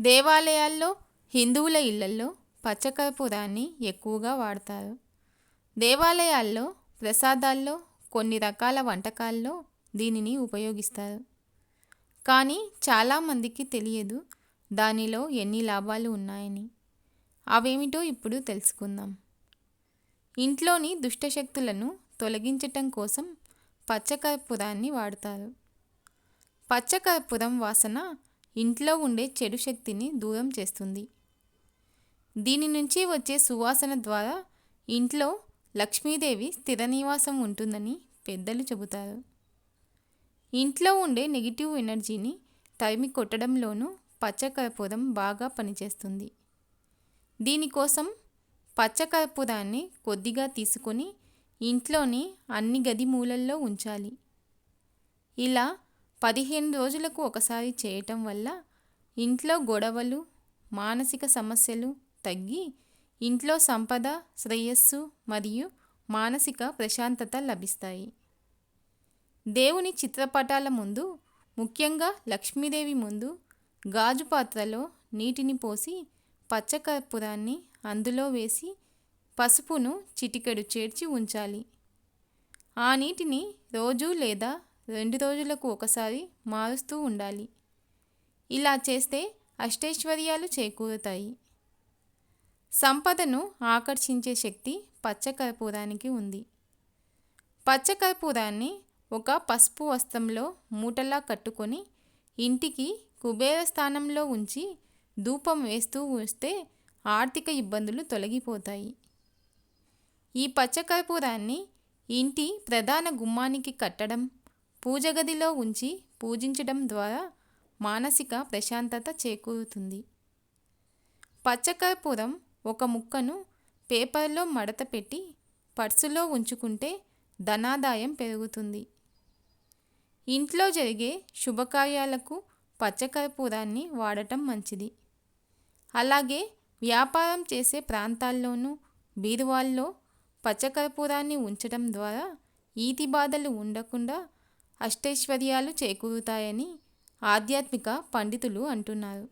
దేవాలయాల్లో హిందువుల ఇళ్ళల్లో పచ్చకర్పూరాన్ని ఎక్కువగా వాడతారు. దేవాలయాల్లో ప్రసాదాల్లో కొన్ని రకాల వంటకాల్లో దీనిని ఉపయోగిస్తారు. కానీ చాలామందికి తెలియదు దానిలో ఎన్ని లాభాలు ఉన్నాయని. అవేమిటో ఇప్పుడు తెలుసుకుందాం. ఇంట్లోని దుష్టశక్తులను తొలగించటం కోసం పచ్చకర్పూరాన్ని వాడతారు. పచ్చకర్పూరం వాసన ఇంట్లో ఉండే చెడు శక్తిని దూరం చేస్తుంది. దీని నుంచి వచ్చే సువాసన ద్వారా ఇంట్లో లక్ష్మీదేవి స్థిర నివాసం ఉంటుందని పెద్దలు చెబుతారు. ఇంట్లో ఉండే నెగిటివ్ ఎనర్జీని తరిమి కొట్టడంలోనూ పచ్చకర్పూరం బాగా పనిచేస్తుంది. దీనికోసం పచ్చకర్పూరాన్ని కొద్దిగా తీసుకొని ఇంట్లోని అన్ని గది మూలల్లో ఉంచాలి. ఇలా పదిహేను రోజులకు ఒకసారి చేయటం వల్ల ఇంట్లో గొడవలు మానసిక సమస్యలు తగ్గి ఇంట్లో సంపద శ్రేయస్సు మరియు మానసిక ప్రశాంతత లభిస్తాయి. దేవుని చిత్రపటాల ముందు ముఖ్యంగా లక్ష్మీదేవి ముందు గాజు పాత్రలో నీటిని పోసి పచ్చకర్పూరాన్ని అందులో వేసి పసుపును చిటికెడు చేర్చి ఉంచాలి. ఆ నీటిని రోజు లేదా రెండు రోజులకు ఒకసారి మారుస్తూ ఉండాలి. ఇలా చేస్తే అష్టైశ్వర్యాలు చేకూరుతాయి. సంపదను ఆకర్షించే శక్తి పచ్చకర్పూరానికి ఉంది. పచ్చకర్పూరాన్ని ఒక పసుపు వస్త్రంలో మూటలా కట్టుకొని ఇంటికి కుబేర స్థానంలో ఉంచి ధూపం వేస్తూ వస్తే ఆర్థిక ఇబ్బందులు తొలగిపోతాయి. ఈ పచ్చకర్పూరాన్ని ఇంటి ప్రధాన గుమ్మానికి కట్టడం పూజ గదిలో ఉంచి పూజించడం ద్వారా మానసిక ప్రశాంతత చేకూరుతుంది. పచ్చకర్పూరం ఒక ముక్కను పేపర్లో మడత పెట్టి పర్సులో ఉంచుకుంటే ధనాదాయం పెరుగుతుంది. ఇంట్లో జరిగే శుభకార్యాలకు పచ్చకర్పూరాన్ని వాడటం మంచిది. అలాగే వ్యాపారం చేసే ప్రాంతాల్లోనూ బీరువాల్లో పచ్చకర్పూరాన్ని ఉంచడం ద్వారా ఈతి బాధలు ఉండకుండా అష్టైశ్వర్యాలు చేకూరుతాయని ఆధ్యాత్మిక పండితులు అంటున్నారు.